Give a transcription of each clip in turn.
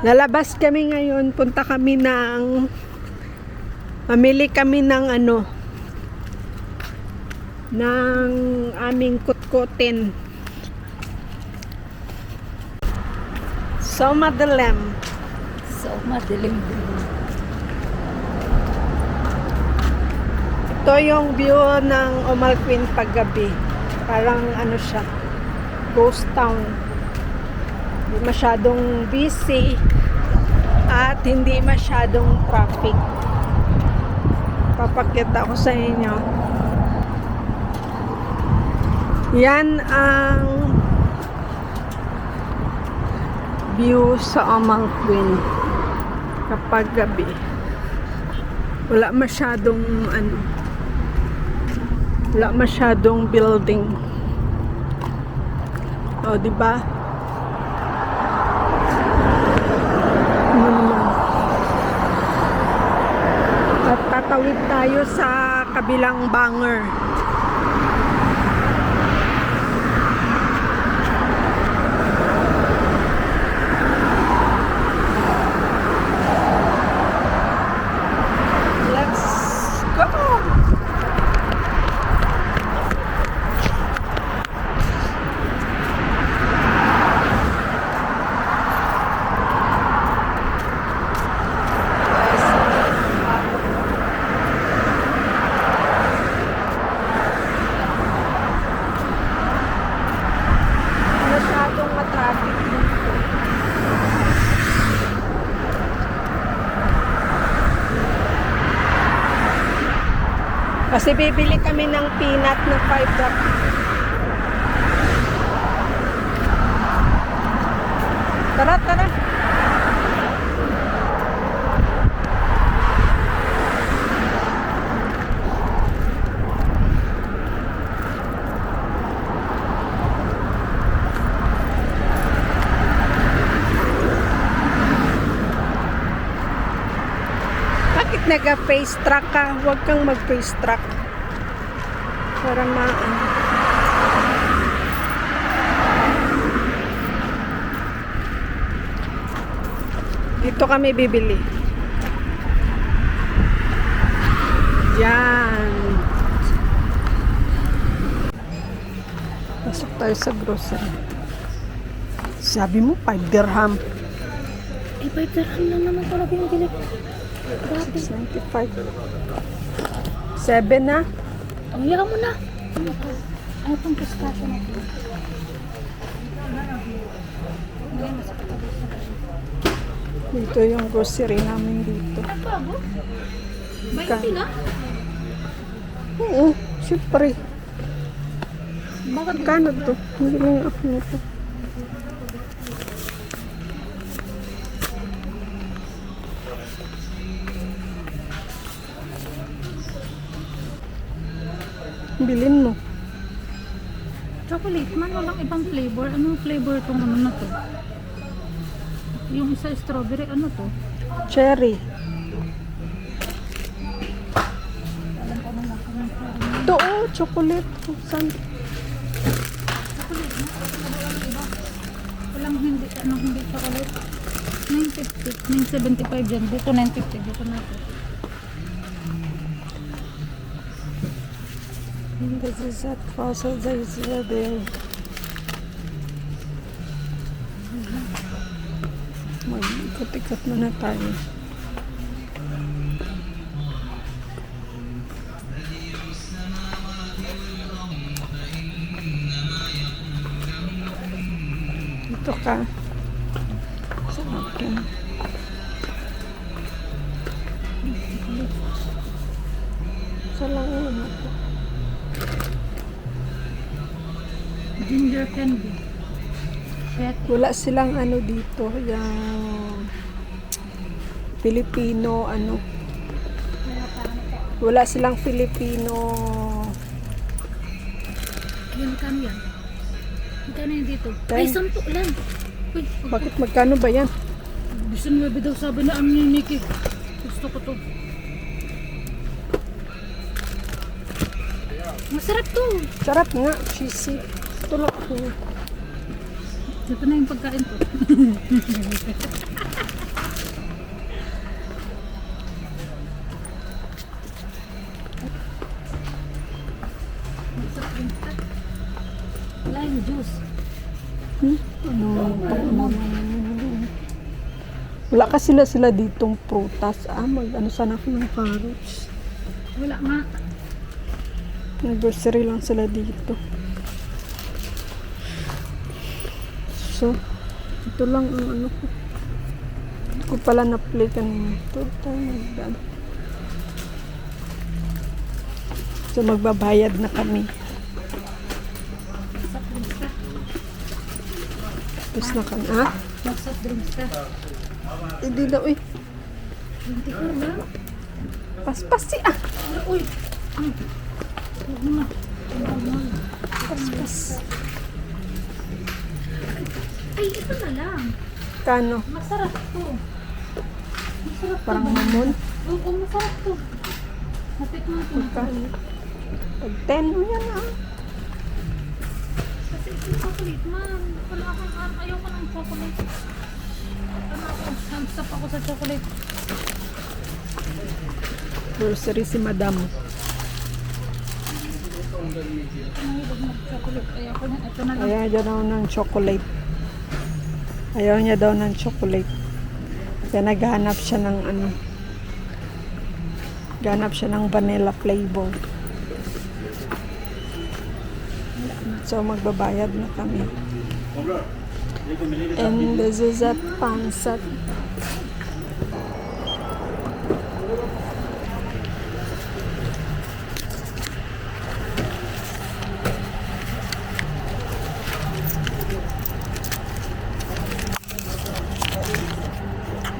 Lalabas kami ngayon, punta kami ng mamili kami ng ano ng aming kutkutin. So madilim. So, madilim. Ito yung view ng Omalquin paggabi. Parang ano siya, ghost town. Masyadong busy at hindi masyadong traffic. Papakita ko sa inyo. Yan ang view sa Omalquin kapag gabi. Wala masyadong ano, wala masyadong building. O, di ba? Ano naman? At tatawid tayo sa kabilang banger. Let's go! Masyadong matraffic dito. Kasi bibili kami ng peanut na 5 drop. Tara, tara. Bakit nag-face track ka? Huwag kang mag-face track. Para ma... Dito kami bibili. Yan. Pasok tayo sa grocery. Sabi mo, 5 dirham. Eh, 5 dirham lang naman talaga yung bili. Grabe. 95. 7 na. Ang hira mo na. Ano tong pistachio na to? Dito yung grocery namin dito. Ano? Ka- 20 na? Oo, syempre. Bakit Kano to? Hindi lang ako nito. Bilin mo. chocolate man? Walang ibang flavor. Anong flavor tong ano na to? Yung isa strawberry, ano to? Cherry. Ito oh, chocolate. Saan? Walang hindi, ano hindi chocolate. 950, 975 dyan. Dito 950, dito na to. This is at Fossil Zayzadel. Mag-ikot-ikot muna tayo. Ginger candy. Shit. Wala silang ano dito, yung Filipino ano. Wala silang Filipino Yan, kano yan? Magkano yan dito? Ay, sampu lang. Uy, Bakit magkano ba yan? Bisan 9 daw sabi na amin ni Nikki. Gusto ko to. Masarap to. Sarap nga, cheesy tulak ko. Ito na yung pagkain ko. Lime juice. Hmm? Ano? Wala ka sila sila ditong prutas. Ah, mag ano sana ako ng carrots. Wala ma. Nag-grocery lang sila dito. So, ito lang ang ano ko. Hindi ko pala na-play kanina. Ito tayo mag So, magbabayad na kami. Tapos na kami. Ha? Mag-soft drinks ka. Hindi daw eh. 24 ba? Paspas si ah. Uy! Na. Paspas. Ay, ito na lang. Kano? Masarap to. Masarap to. Parang mamon. Oo, masarap to. Natikman ko na to. Kano? Pag 10 mo yan ah. Kasi ito chocolate, man. Wala akong ano. Ayaw ko ng chocolate. Ano ako? Hamstap ako sa chocolate. Grocery si madam. Mahilig mag-chocolate. Ayaw ko na. Ayaw niya daw ng chocolate. Kaya naghanap siya ng ano. Naghanap siya ng vanilla flavor. So magbabayad na kami. And this is a pansat.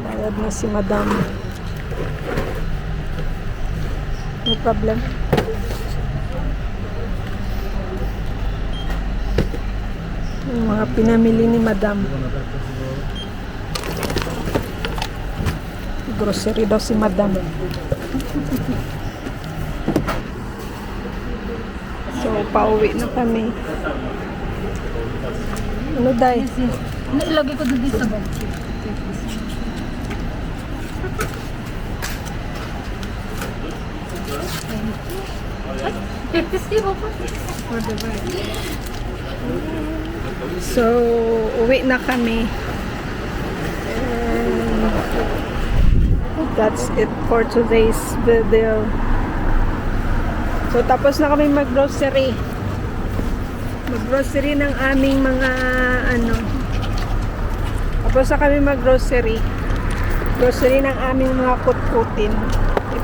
Bayad na si madam. No problem. Yung mga pinamili ni madam. Grocery daw si madam. So, pauwi na kami. Ano, Day? Yes. Nailagay ko dito sa bag. Ay, zero pa. For the bag. So, uwi na kami. And that's it for today's video. So, tapos na kami mag-grocery. Mag-grocery ng aming mga ano. Tapos na kami mag-grocery. Grocery ng aming mga kutkutin.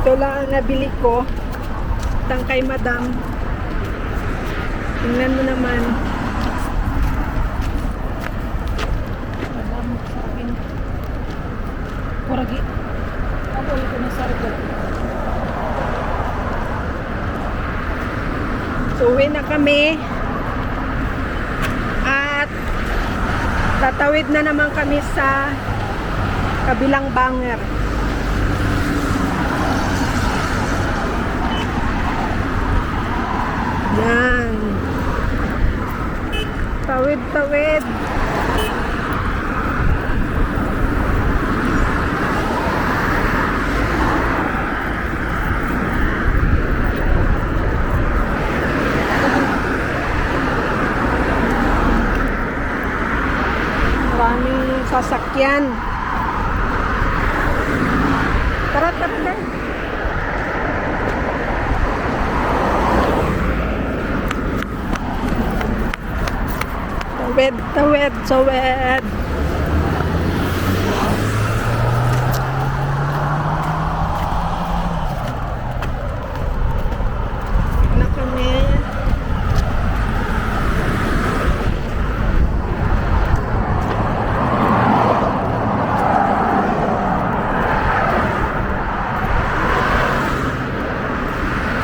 Ito lang ang nabili ko. Tang kay madam. Tingnan mo naman. Madam sa akin. Kuragi. Ako ulit ko na sa ito. So, uwi na kami. At tatawid na naman kami sa kabilang banger. Yan. Tawid, tawid. Maraming sasakyan. Tara, tara. Tawid, tawid, tawid. Na kami.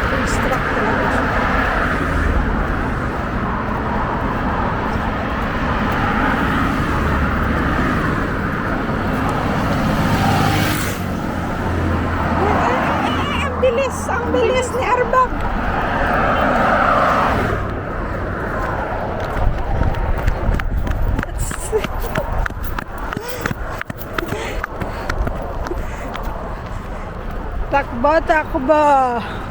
Construct talaga siya. Ay, ang bilis, ang bilis ni Arbak. Takbo, takbo.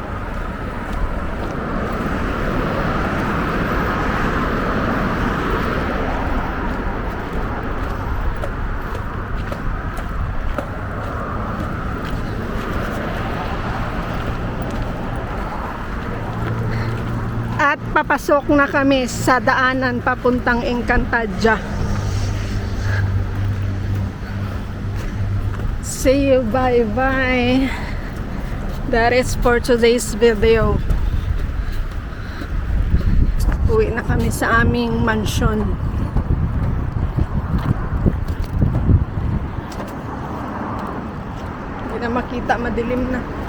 Papasok na kami sa daanan papuntang Encantadia. See you, bye-bye. That is for today's video. Uwi na kami sa aming mansion. Hindi na makita, madilim na.